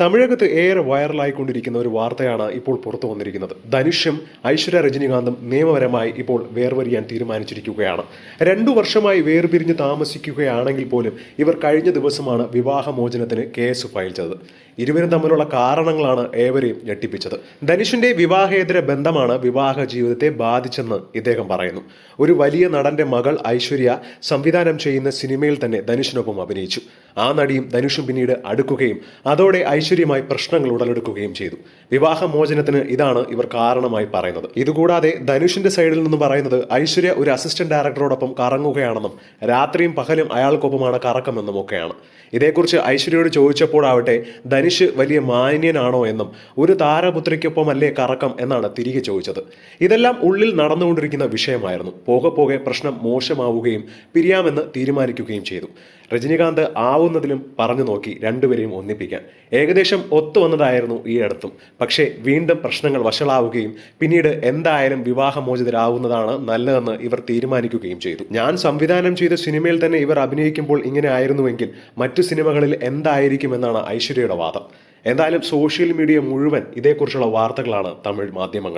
തമിഴകത്ത് ഏറെ വൈറലായിക്കൊണ്ടിരിക്കുന്ന ഒരു വാർത്തയാണ് ഇപ്പോൾ പുറത്തു വന്നിരിക്കുന്നത്. ധനുഷും ഐശ്വര്യ രജനികാന്തും നിയമപരമായി ഇപ്പോൾ വേർവരിയാൻ തീരുമാനിച്ചിരിക്കുകയാണ്. രണ്ടു വർഷമായി വേർപിരിഞ്ഞ് താമസിക്കുകയാണെങ്കിൽ പോലും ഇവർ കഴിഞ്ഞ ദിവസമാണ് വിവാഹമോചനത്തിന് കേസ് ഫയൽ ചെയ്തത്. ഇരുവരും തമ്മിലുള്ള കാരണങ്ങളാണ് ഏവരെയും ഞെട്ടിപ്പിച്ചത്. ധനുഷിന്റെ വിവാഹേതര ബന്ധമാണ് വിവാഹ ജീവിതത്തെ ബാധിച്ചെന്ന് ഇദ്ദേഹം പറയുന്നു. ഒരു വലിയ നടന്റെ മകൾ ഐശ്വര്യ സംവിധാനം ചെയ്യുന്ന സിനിമയിൽ തന്നെ ധനുഷിനൊപ്പം അഭിനയിച്ചു. ആ നടിയും ധനുഷും പിന്നീട് അടുക്കുകയും. അതോടെ ഐശ്വര്യമായി പ്രശ്നങ്ങൾ ഉടലെടുക്കുകയും ചെയ്തു. വിവാഹമോചനത്തിന് ഇതാണ് ഇവർ കാരണമായി പറയുന്നത്. ഇതുകൂടാതെ ധനുഷിന്റെ സൈഡിൽ നിന്ന് പറയുന്നത് ഐശ്വര്യ ഒരു അസിസ്റ്റന്റ് ഡയറക്ടറോടൊപ്പം കറങ്ങുകയാണെന്നും രാത്രിയും പകലും അയാൾക്കൊപ്പമാണ് കറക്കമെന്നും ഒക്കെയാണ്. ഇതേക്കുറിച്ച് ഐശ്വര്യയോട് ചോദിച്ചപ്പോഴാവട്ടെ ധനുഷ് വലിയ മാന്യനാണോ എന്നും ഒരു താരപുത്രിക്കൊപ്പമല്ലേ കറക്കം എന്നാണ് തിരികെ ചോദിച്ചത്. ഇതെല്ലാം ഉള്ളിൽ നടന്നുകൊണ്ടിരിക്കുന്ന വിഷയമായിരുന്നു. പോകെ പോകെ പ്രശ്നം മോശമാവുകയും പിരിയാമെന്ന് തീരുമാനിക്കുകയും ചെയ്തു. രജനികാന്ത് ആവുന്നതിലും പറഞ്ഞു നോക്കി രണ്ടുപേരെയും ഒന്നിപ്പിക്കാൻ. ഏകദേശം ഒത്തു വന്നതായിരുന്നു ഈ അടുത്തും. പക്ഷേ വീണ്ടും പ്രശ്നങ്ങൾ വഷളാവുകയും പിന്നീട് എന്തായാലും വിവാഹമോചിതരാവുന്നതാണ് നല്ലതെന്ന് ഇവർ തീരുമാനിക്കുകയും ചെയ്തു. ഞാൻ സംവിധാനം ചെയ്ത സിനിമയിൽ തന്നെ ഇവർ അഭിനയിക്കുമ്പോൾ ഇങ്ങനെ ആയിരുന്നുവെങ്കിൽ മറ്റു സിനിമകളിൽ എന്തായിരിക്കുമെന്നാണ് ഐശ്വര്യയുടെ വാദം. എന്തായാലും സോഷ്യൽ മീഡിയ മുഴുവൻ ഇതേക്കുറിച്ചുള്ള വാർത്തകളാണ് തമിഴ് മാധ്യമങ്ങൾ